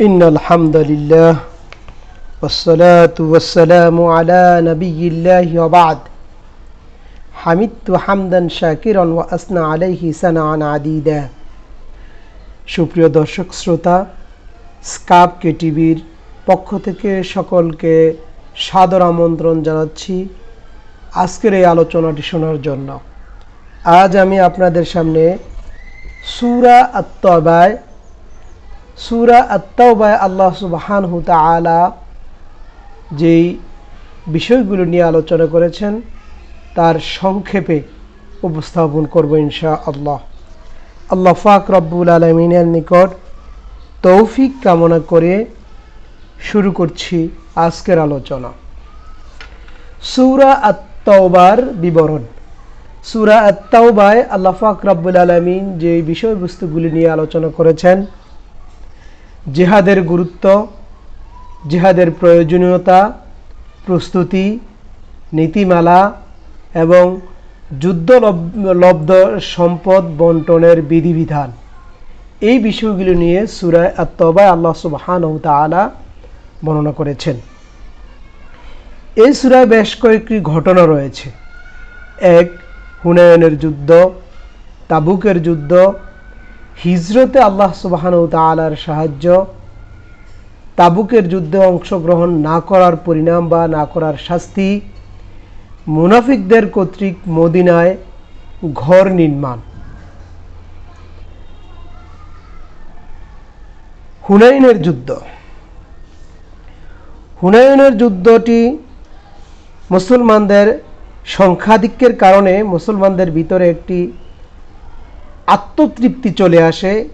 إن الحمد لله والصلاة والسلام على نبي الله وبعد حمدت حمدا شاكرا وأثنى عليه سنعا عديدا সুপ্রিয় দর্শক শ্রোতা স্কাপ কে টিভির পক্ষ থেকে সকলকে সাদর আমন্ত্রণ জানাচ্ছি আজকের এই আলোচনাটি শোনার জন্য আজ আমি আপনাদের সামনে সুরা আত্মবায় সুরা আত্মবায় আল্লাহ সুবাহান আলা যেই বিষয়গুলো নিয়ে আলোচনা করেছেন, তার সংক্ষেপে উপস্থাপন করব ইনশা আল্লাহ আল্লাহ ফাক রব্বুল আলমিনের নিকট তৌফিক কামনা করে শুরু করছি আজকের আলোচনা। সুরা আত্মবার বিবরণ। সুরা আত্মাউবায় আল্লাহ ফাক রব্বুল আলমিন যে বিষয়বস্তুগুলি নিয়ে আলোচনা করেছেন জেহাদের গুরুত্ব, জেহাদের প্রয়োজনীয়তা, প্রস্তুতি, নীতিমালা এবং যুদ্ধ লব্ধ সম্পদ বন্টনের বিধিবিধান। এই বিষয়গুলি নিয়ে সুরায় আত্মবায় আল্লাহ সুবহান তালা বর্ণনা করেছেন। এই সুরায় বেশ কয়েকটি ঘটনা রয়েছে। এক, হুনায়নের যুদ্ধ, তাবুকের যুদ্ধ হিজরতে আল্লাহ সুবাহান তালার সাহায্য তাবুকের যুদ্ধে অংশগ্রহণ না করার পরিণাম বা না করার শাস্তি মুনাফিকদের কর্তৃক মদিনায় ঘর নির্মাণ। হুনাইনের যুদ্ধ। হুনায়নের যুদ্ধটি মুসলমানদের সংখ্যাধিক্যের কারণে মুসলমানদের ভিতরে একটি আত্মতৃপ্তি চলে আসে,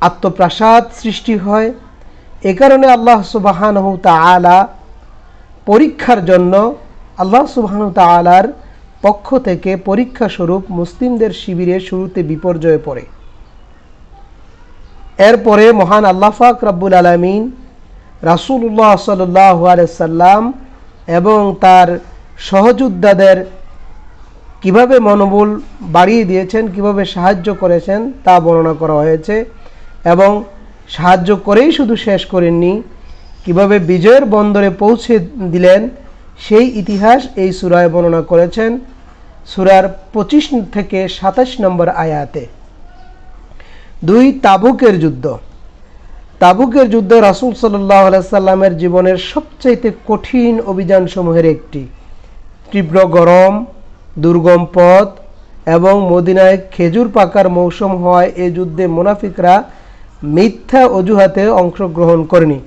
আত্মপ্রাসাদ সৃষ্টি হয়। এ কারণে আল্লাহ সুবাহান তালা পরীক্ষার জন্য আল্লাহ সুবাহান তালার পক্ষ থেকে পরীক্ষা স্বরূপ মুসলিমদের শিবিরে শুরুতে বিপর্যয়ে পড়ে। এরপরে মহান আল্লাহ ফাক রব্বুল আলমিন রাসুল্লাহ সাল্লাম এবং তার সহযোদ্ধাদের কীভাবে মনোবল বাড়িয়ে দিয়েছেন, কীভাবে সাহায্য করেছেন তা বর্ণনা করা হয়েছে এবং সাহায্য করেই শুধু শেষ করেননি, কীভাবে বিজয়ের বন্দরে পৌঁছে দিলেন সেই ইতিহাস এই সুরায় বর্ণনা করেছেন সুরার পঁচিশ থেকে সাতাশ নম্বর আয়াতে। দুই, তাবুকের যুদ্ধ। তাবুকের যুদ্ধ রাসুল সাল্লাহ সাল্লামের জীবনের সবচাইতে কঠিন অভিযান সমূহের একটি। তীব্র গরম দুর্গম পথ এবং মদিনায় খেজুর পাকার মৌসুম হওয়ায় এ যুদ্ধে মুনাফিকরা মিথ্যা অজুহাতে অংশগ্রহণ করেনি।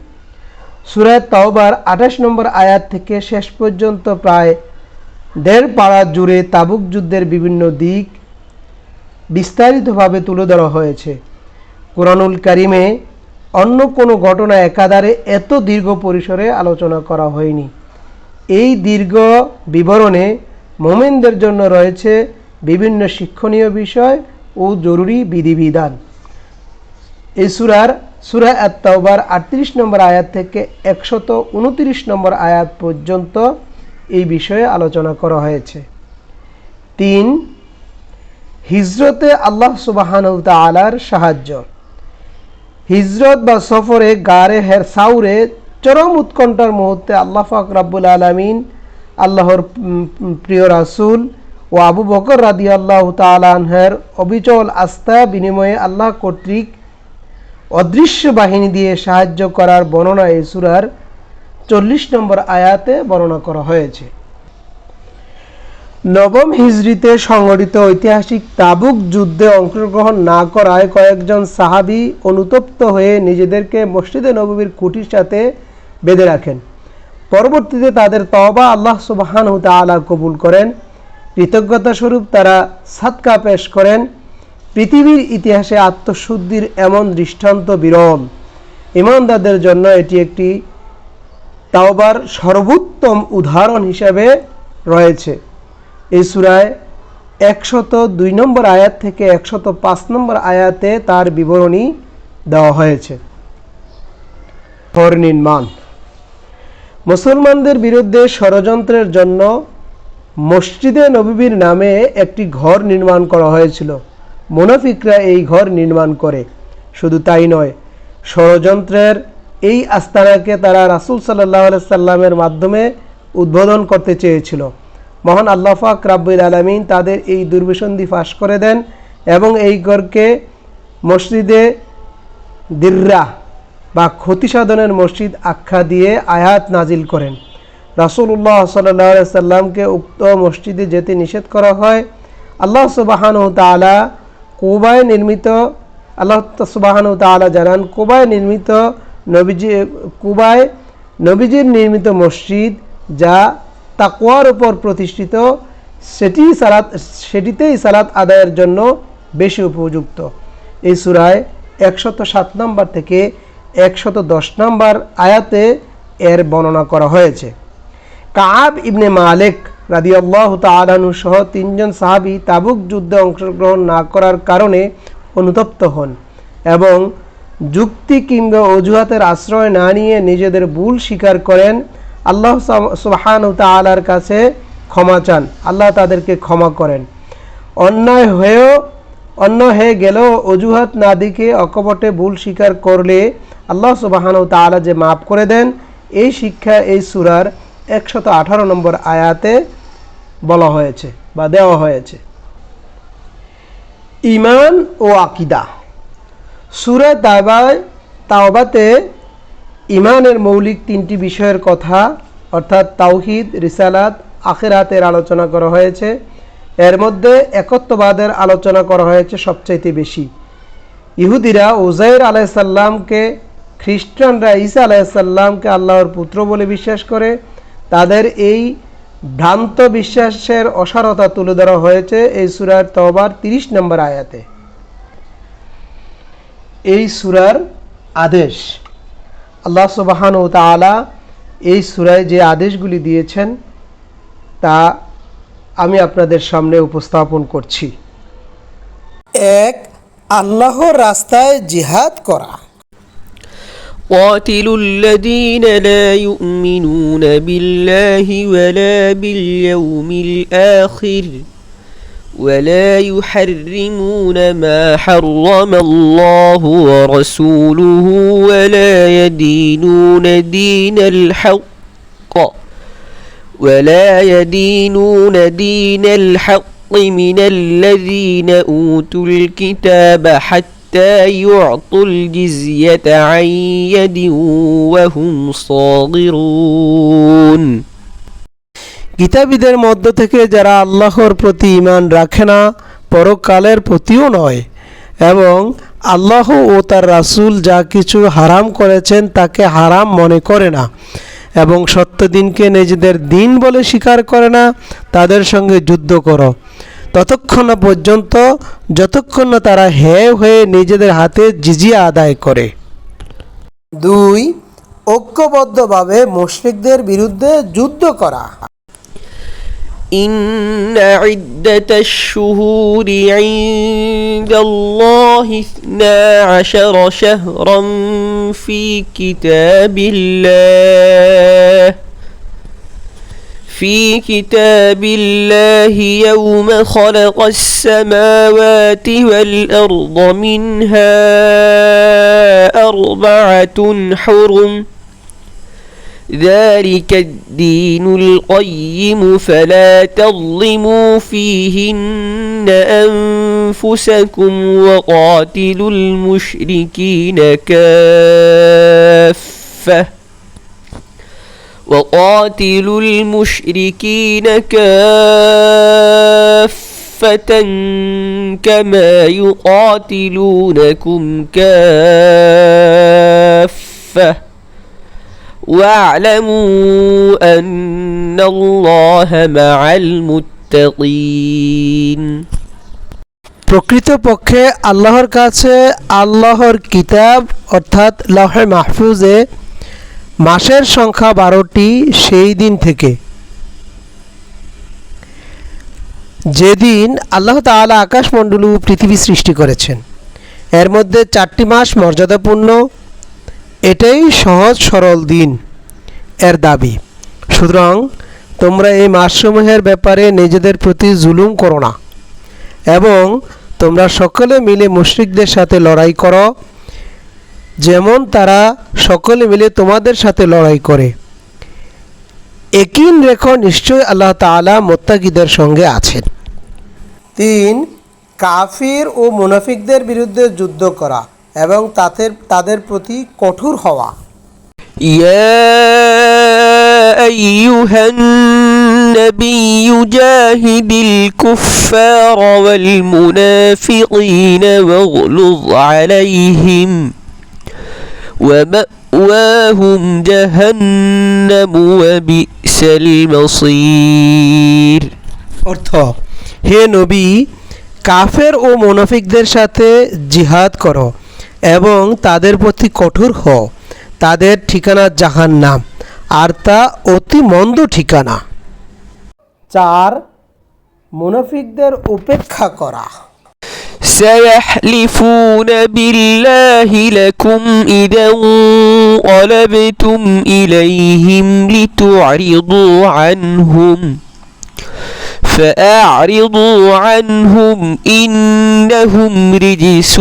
সুরায় তাওবার আঠাশ নম্বর আয়াত থেকে শেষ পর্যন্ত প্রায় দেড় পাড়া জুড়ে তাবুক যুদ্ধের বিভিন্ন দিক বিস্তারিতভাবে তুলে ধরা হয়েছে। কোরআনুল কারিমে অন্য কোনো ঘটনা একাধারে এত দীর্ঘ পরিসরে আলোচনা করা হয়নি। এই দীর্ঘ বিবরণে মোমেনদের জন্য রয়েছে বিভিন্ন শিক্ষণীয় বিষয় ও জরুরি বিধিবিধান। এই সুরার সুরা আত্মাওবার আটত্রিশ নম্বর আয়াত থেকে একশত উনত্রিশ নম্বর আয়াত পর্যন্ত এই বিষয়ে আলোচনা করা হয়েছে। তিন, হিজরতে আল্লাহ সুবাহান তালার সাহায্য। হিজরত বা সফরে গারে হের সাউরে চরম উৎকণ্ঠার মুহূর্তে আল্লাহ ফাক রাব্বুল আলমিন আল্লাহর প্রিয় রাসুল ও আবু বকর রাদি আল্লাহ তালানহের অবিচল আস্থা বিনিময়ে আল্লাহ কর্তৃক অদৃশ্য বাহিনী দিয়ে সাহায্য করার বর্ণনা এই সুরার চল্লিশ নম্বর আয়াতে বর্ণনা করা হয়েছে। নবম হিজড়িতে সংগঠিত ঐতিহাসিক তাবুক যুদ্ধে অংশগ্রহণ না করায় কয়েকজন সাহাবি অনুতপ্ত হয়ে নিজেদেরকে মসজিদে নবীর কুটির সাথে বেঁধে রাখেন। পরবর্তীতে তাদের তবা আল্লাহ সুবাহান আলা কবুল করেন। কৃতজ্ঞতা স্বরূপ তারা সাতকা পেশ করেন। পৃথিবীর ইতিহাসে আত্মশুদ্ধির এমন দৃষ্টান্ত বিরল। ইমানদারদের জন্য এটি একটি তাওবার সর্বোত্তম উদাহরণ হিসাবে রয়েছে। এই সুরায় একশত দুই নম্বর আয়াত থেকে একশত পাঁচ নম্বর আয়াতে তার বিবরণী দেওয়া হয়েছে। ঘর নির্মাণ মুসলমানদের বিরুদ্ধে ষড়যন্ত্রের জন্য মসজিদে নবীর নামে একটি ঘর নির্মাণ করা হয়েছিল। মুনাফিকরা এই ঘর নির্মাণ করে। শুধু তাই নয়, ষড়যন্ত্রের এই আস্তানাকে তারা রাসুল সাল্লাহ সাল্লামের মাধ্যমে উদ্বোধন করতে চেয়েছিল। মহান আল্লাহ পাক রাব্বুল আলমিন তাদের এই দুর্বিসন্ধি ফাঁস করে দেন এবং এই ঘরকে মসজিদে দির্রা বা ক্ষতি সাধনের মসজিদ আখ্যা দিয়ে আয়াত নাজিল করেন। রাসুল্লাহ সাল্লাহ সাল্লামকে উক্ত মসজিদে যেতে নিষেধ করা হয়। আল্লাহ সুবাহান তালা কোবায় নির্মিত, আল্লাহ সুবাহান তালা জানান, কোবায় নির্মিত নবীজি, কুবায় নবীজির নির্মিত মসজিদ যা তাকুয়ার উপর প্রতিষ্ঠিত সেটি সালাত, সেটিতেই সালাত আদায়ের জন্য বেশি উপযুক্ত। এই সুরায় একশত সাত নম্বর থেকে একশত দশ নম্বর আয়াতে এর বর্ণনা করা হয়েছে। কাব ইবনে মালিক রাদিয়াল্লাহ তালানু সহ তিনজন সাহাবি তাবুক যুদ্ধে অংশগ্রহণ না করার কারণে অনুতপ্ত হন এবং যুক্তি কিংবা অজুহাতের আশ্রয় না নিয়ে নিজেদের ভুল স্বীকার করেন। আল্লাহ সুবাহান তালার কাছে ক্ষমা চান। আল্লাহ তাদেরকে ক্ষমা করেন। অন্যায় হয়েও অন্য হয়ে গেলেও অজুহাত না দিকে অকপটে ভুল স্বীকার করলে আল্লাহ সুবাহান তালা যে মাফ করে দেন, এই শিক্ষা, এই সুরার একশত আঠারো নম্বর আয়াতে বলা হয়েছে বা দেওয়া হয়েছে। ইমান ও আকিদা। সুরে তাবায় তাওবাতে ইমানের মৌলিক তিনটি বিষয়ের কথা, অর্থাৎ তাওহিদ, রিসালাত, আখেরাতের আলোচনা করা হয়েছে। এর মধ্যে একত্ববাদের আলোচনা করা হয়েছে সবচাইতে বেশি। ইহুদিরা উজাইর আলাইসাল্লামকে খ্রিস্টানরা ঈসা আলাইসাল্লামকে আল্লাহর পুত্র বলে বিশ্বাস করে। তাদের এই ভ্রান্ত বিশ্বাসের অসারতা তুলে ধরা হয়েছে এই সুরার তবার তিরিশ নম্বর আয়াতে। এই সুরার আদেশ। আল্লাহ সুবাহান ও তালা এই সুরায় যে আদেশগুলি দিয়েছেন, তা আমি আপনাদের সামনে উপস্থাপন করছি। এক, আল্লাহর রাস্তায় জিহাদ করা। قاتلوا الذين لا يؤمنون بالله ولا باليوم الآخر ولا يحرمون ما حرم الله ورسوله ولا يدينون دين الحق ولا يدينون دين الحق من الذين أوتوا الكتاب حتى يعطوا الجزية عن يد وهم صاغرون গীতাবিদের মধ্য থেকে যারা আল্লাহর প্রতি ইমান রাখে না পরকালের প্রতিও নয় এবং আল্লাহ ও তার রাসূল যা কিছু হারাম করেছেন তাকে হারাম মনে করে না এবং সত্য দিনকে নিজেদের দিন বলে স্বীকার করে না তাদের সঙ্গে যুদ্ধ করো ততক্ষণ না পর্যন্ত যতক্ষণ না তারা হে হয়ে নিজেদের হাতে জিজিয়া আদায় করে দুই ঐক্যবদ্ধভাবে মুশরিকদের বিরুদ্ধে যুদ্ধ করা إن عدة الشهور عند الله اثنا عشر شهرا في كتاب الله في كتاب الله يوم خلق السماوات والأرض منها أربعة حرم. ذلك الدين القيم فلا تظلموا فيهن أنفسكم وقاتلوا المشركين كافة. وقاتلوا المشركين كافة كما يقاتلونكم كافة واعلموا أن الله مع المتقين প্রকৃতপক্ষে আল্লাহর কাছে আল্লাহর কিতাব অর্থাৎ লাহে মাহফুজে মাসের সংখ্যা বারোটি সেই দিন থেকে। যেদিন আল্লাহ তাআলা আকাশমণ্ডল পৃথিবী সৃষ্টি করেছেন, এর মধ্যে চারটি মাস মর্যাদাপূর্ণ, এটাই সহজ সরল দিন এর দাবি। সুতরাং তোমরা এই মাসসমূহের ব্যাপারে নিজেদের প্রতি জুলুম করো না এবং তোমরা সকলে মিলে মুশরিকদের সাথে লড়াই করো। যেমন তারা সকলে মিলে তোমাদের সাথে লড়াই করে একিন রেখো নিশ্চয়ই আল্লাহ তাআলা মোত্তাকিদের সঙ্গে আছেন তিন কাফির ও মুনাফিকদের বিরুদ্ধে যুদ্ধ করা এবং তাদের তাদের প্রতি কঠোর হওয়া يا أيها النبي جاهد الكفار والمنافقين واغلظ عليهم ومأواهم جهنم وبئس المصير অর্থ হে নবী কাফের ও মুনাফিকদের সাথে জিহাদ করো এবং তাদের প্রতি কঠোর হও তাদের ঠিকানা জাহান্নাম আর তা অতি মন্দ ঠিকানা চার মুনাফিকদের উপেক্ষা করা سيحلفون بالله لكم إذا انقلبتم إليهم لتعرضوا عنهم فأعرضوا عنهم إنهم رجس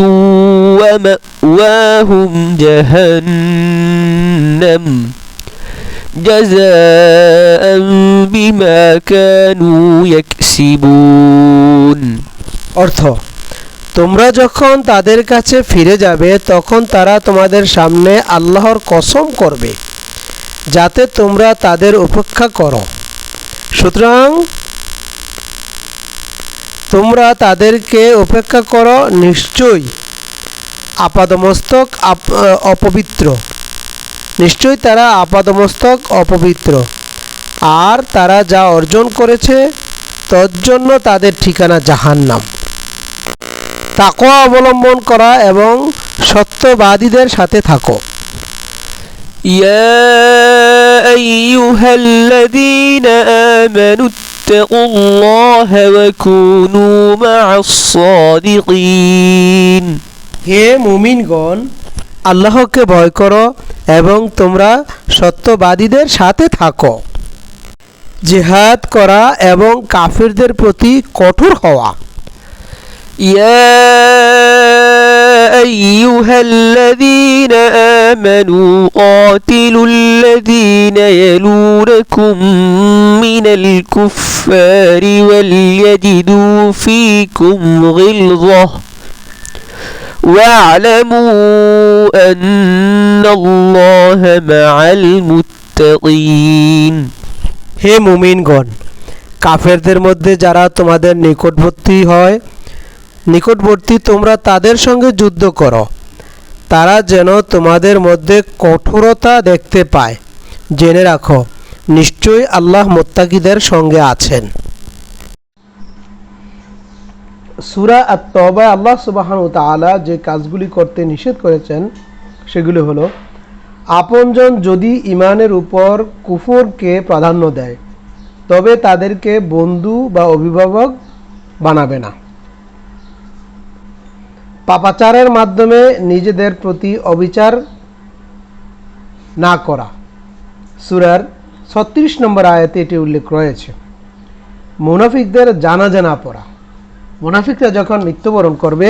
ومأواهم جهنم جزاء بما كانوا يكسبون অর্থ তোমরা যখন তাদের কাছে ফিরে যাবে, তখন তারা তোমাদের সামনে আল্লাহর কসম করবে, যাতে তোমরা তাদের উপেক্ষা করো। সুতরাং তোমরা তাদেরকে উপেক্ষা করো নিশ্চয়ই আপাদমস্তক অপবিত্র। নিশ্চয়ই তারা আপাদমস্তক অপবিত্র। আর তারা যা অর্জন করেছে, তজ্জন্য তাদের ঠিকানা জাহান্নাম। তাকওয়া অবলম্বন করা এবং সত্যবাদীদের সাথে থাকো يا أيها الذين آمنوا اتقوا الله وكونوا مع الصادقين হে মুমিনগণ আল্লাহকে ভয় করো এবং তোমরা সত্যবাদীদের সাথে থাকো জেহাদ করা এবং কাফিরদের প্রতি কঠোর হওয়া يا أيها الذين آمنوا قاتلوا الذين يلونكم من الكفار وليجدوا فيكم غلظة واعلموا أن الله مع المتقين হে মুমিনগণ কাফেরদের মধ্যে যারা তোমাদের নিকটবর্তী হয় নিকটবর্তী তোমরা তাদের সঙ্গে যুদ্ধ করো। তারা যেন তোমাদের মধ্যে কঠোরতা দেখতে পায়। জেনে রাখো, নিশ্চয়ই আল্লাহ মোত্তাকিদের সঙ্গে আছেন। সুরা আত্মবা আল্লাহ সুবাহান তাআলা যে কাজগুলি করতে নিষেধ করেছেন, সেগুলি হলো, আপনজন যদি ইমানের উপর কুফরকে প্রাধান্য দেয়, তবে তাদেরকে বন্ধু বা অভিভাবক বানাবে না। পাপাচারের মাধ্যমে নিজেদের প্রতি অবিচার না করা। সুরার ছত্রিশ নম্বর আয়াতে এটি উল্লেখ রয়েছে। মুনাফিকদের জানাজা না পড়া। মুনাফিকরা যখন মৃত্যুবরণ করবে,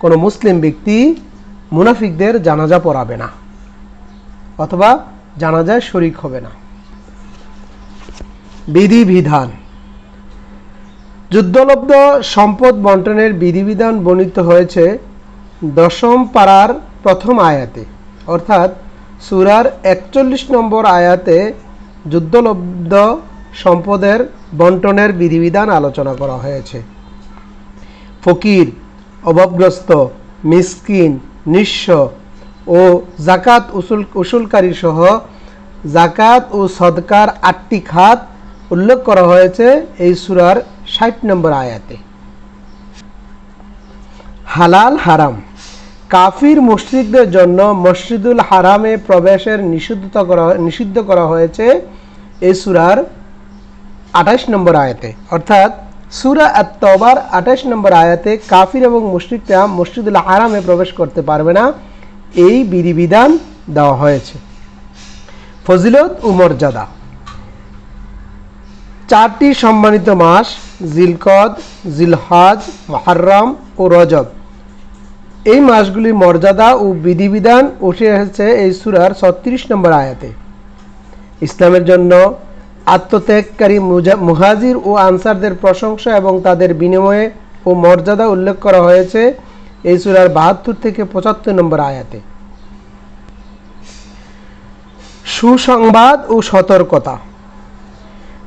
কোনো মুসলিম ব্যক্তি মুনাফিকদের জানাজা পড়াবে না, অথবা জানাজায় শরিক হবে না। বিধিবিধান। যুদ্ধলব্ধ সম্পদ বন্টনের বিধিবিধান বর্ণিত হয়েছে দশম পাড়ার প্রথম আয়াতে। অর্থাৎ সুরার একচল্লিশ নম্বর আয়াতে যুদ্ধলব্ধ সম্পদের বন্টনের বিধিবিধান আলোচনা করা হয়েছে। ফকির, অভাবগ্রস্ত, মিসকিন, নিঃস্ব ও জাকাত উসুল উসুলকারী সহ জাকাত ও সদকার আটটি খাত উল্লেখ করা হয়েছে এই সুরার ষাট নম্বর আয়াতে। হালাল হারাম। কাফির মুশরিকদের জন্য মসজিদুল হারামে প্রবেশের নিষিদ্ধতা করা, নিষিদ্ধ করা হয়েছে এই সুরার আঠাশ নম্বর আয়াতে। অর্থাৎ সুরা আত্মবার আঠাশ নম্বর আয়াতে কাফির এবং মুশরিকরা মসজিদুল হারামে প্রবেশ করতে পারবে না, এই বিধিবিধান দেওয়া হয়েছে। ফজিলত ও মর্যাদা চারটি সম্মানিত মাস, জিলকদ, জিলহাজ মহারম ও রজব। এই মাসগুলির মর্যাদা ও বিধিবিধান উঠে এসেছে এই সুরার ছত্রিশ নম্বর আয়াতে। ইসলামের জন্য আত্মত্যাগকারী মুহাজির ও আনসারদের প্রশংসা এবং তাদের বিনিময়ে ও মর্যাদা উল্লেখ করা হয়েছে এই সুরার বাহাত্তর থেকে পঁচাত্তর নম্বর আয়াতে। সুসংবাদ ও সতর্কতা।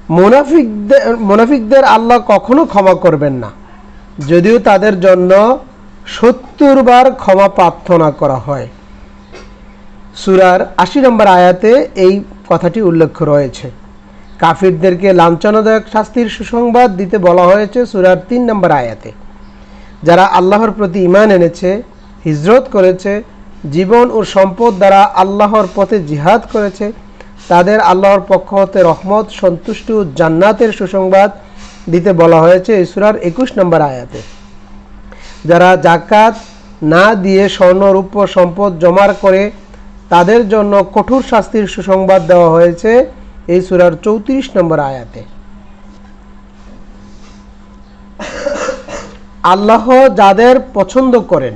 মুনাফিকদের মুনাফিকদের আল্লাহ কখনো ক্ষমা করবেন না। যদিও তাদের জন্য সত্তর বার ক্ষমা প্রার্থনা করা হয়। সুরার আশি নম্বর আয়াতে এই কথাটি উল্লেখ রয়েছে। কাফিরদেরকে লাঞ্ছনাদায়ক শাস্তির সুসংবাদ দিতে বলা হয়েছে সুরার তিন নম্বর আয়াতে। যারা আল্লাহর প্রতি ইমান এনেছে, হিজরত করেছে, জীবন ও সম্পদ দ্বারা আল্লাহর পথে জিহাদ করেছে তাদের আল্লাহর পক্ষ হতে রহমত, সন্তুষ্টি ও জান্নাতের সুসংবাদ দিতে বলা হয়েছে এই সুরার একুশ নম্বর আয়াতে। যারা জাকাত না দিয়ে স্বর্ণ রূপ্য সম্পদ জমার করে তাদের জন্য কঠোর শাস্তির সুসংবাদ দেওয়া হয়েছে এই সুরার চৌত্রিশ নম্বর আয়াতে। আল্লাহ যাদের পছন্দ করেন,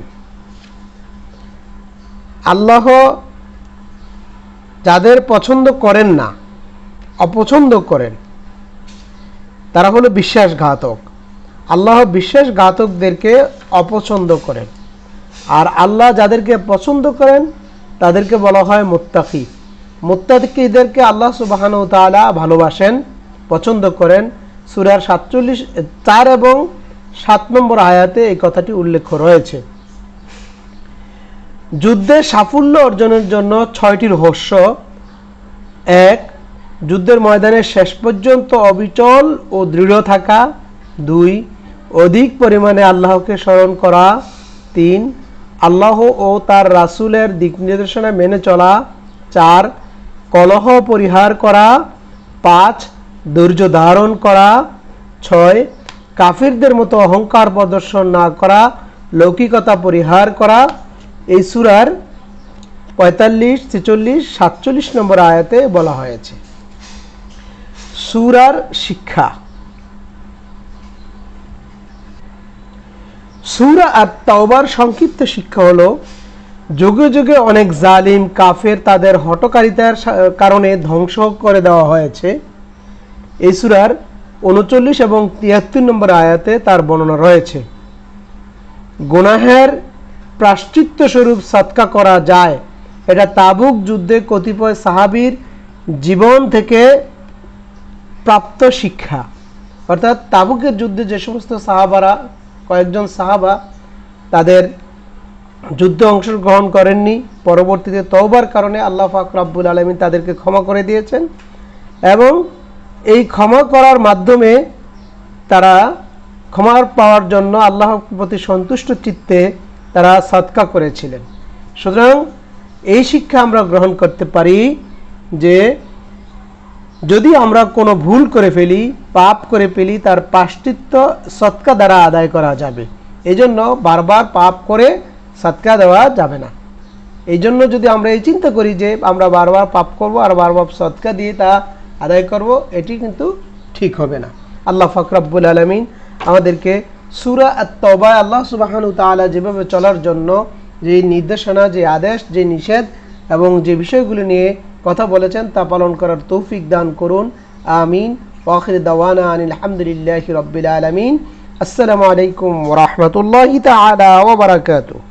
আল্লাহ যাদের পছন্দ করেন না, অপছন্দ করেন, তারা হলো বিশ্বাসঘাতক। আল্লাহ বিশ্বাসঘাতকদেরকে অপছন্দ করেন। আর আল্লাহ যাদেরকে পছন্দ করেন, তাদেরকে বলা হয় মুত্তাকি। মুত্তাকিদেরকে আল্লাহ সুবাহান তাআলা ভালোবাসেন, পছন্দ করেন। সুরার সাতচল্লিশ, চার এবং সাত নম্বর আয়াতে এই কথাটি উল্লেখ রয়েছে। যুদ্ধে সাফল্য অর্জনের জন্য ছয়টি রহস্য। এক, যুদ্ধের ময়দানে শেষ পর্যন্ত অবিচল ও দৃঢ় থাকা। দুই, অধিক পরিমাণে আল্লাহকে স্মরণ করা। তিন, আল্লাহ ও তার রাসূলের দিক নির্দেশনা মেনে চলা। চার, কলহ পরিহার করা। পাঁচ, ধৈর্য ধারণ করা। ছয়, কাফিরদের মতো অহংকার প্রদর্শন না করা। লৌকিকতা পরিহার করা। এই সুরার পঁয়তাল্লিশ, ছেচল্লিশ, সাতচল্লিশ নম্বর আয়াতে বলা হয়েছে। সুরার শিক্ষা। সুরা আর তাওবার সংক্ষিপ্ত শিক্ষা হলো, যুগে যুগে অনেক জালিম, কাফের তাদের হটকারিতার কারণে ধ্বংস করে দেওয়া হয়েছে। এই সুরার উনচল্লিশ এবং তিয়াত্তর নম্বর আয়াতে তার বর্ণনা রয়েছে। গুনাহের প্রাশ্চিত্য স্বরূপ সৎকা করা যায়। এটা তাবুক যুদ্ধে কতিপয় সাহাবীর জীবন থেকে প্রাপ্ত শিক্ষা। অর্থাৎ তাবুকের যুদ্ধে যে সমস্ত সাহাবারা, কয়েকজন সাহাবা তাদের যুদ্ধে অংশগ্রহণ করেননি। পরবর্তীতে তওবার কারণে আল্লাহ পাক রাব্বুল তাদেরকে ক্ষমা করে দিয়েছেন এবং এই ক্ষমা করার মাধ্যমে তারা ক্ষমার পাওয়ার জন্য আল্লাহর প্রতি সন্তুষ্ট চিত্তে তারা সৎকা করেছিলেন। সুতরাং এই শিক্ষা আমরা গ্রহণ করতে পারি যে যদি আমরা কোনো ভুল করে ফেলি, পাপ করে ফেলি, তার পাশ্চিত্য সৎকা দ্বারা আদায় করা যাবে। এই জন্য বারবার পাপ করে সৎকা দেওয়া যাবে না। এই জন্য যদি আমরা এই চিন্তা করি যে আমরা বারবার পাপ করব আর বারবার সৎকা দিয়ে তা আদায় করব, এটি কিন্তু ঠিক হবে না। আল্লাহ ফকরাবুল আলমিন আমাদেরকে সুরা তবায় আল্লাহ সুবাহানু তালা যেভাবে চলার জন্য যে নির্দেশনা, যে আদেশ, যে নিষেধ এবং যে বিষয়গুলি নিয়ে কথা বলেছেন তা পালন করার তৌফিক দান করুন। আমিন। ওয়াখির দাওয়ানা আনিল আহমদুলিল্লাহ রব্বিল আলমিন। আসসালামু আলাইকুম রহমতুল্লাহ তালা তাআলা ওয়া বারাকাতুহু।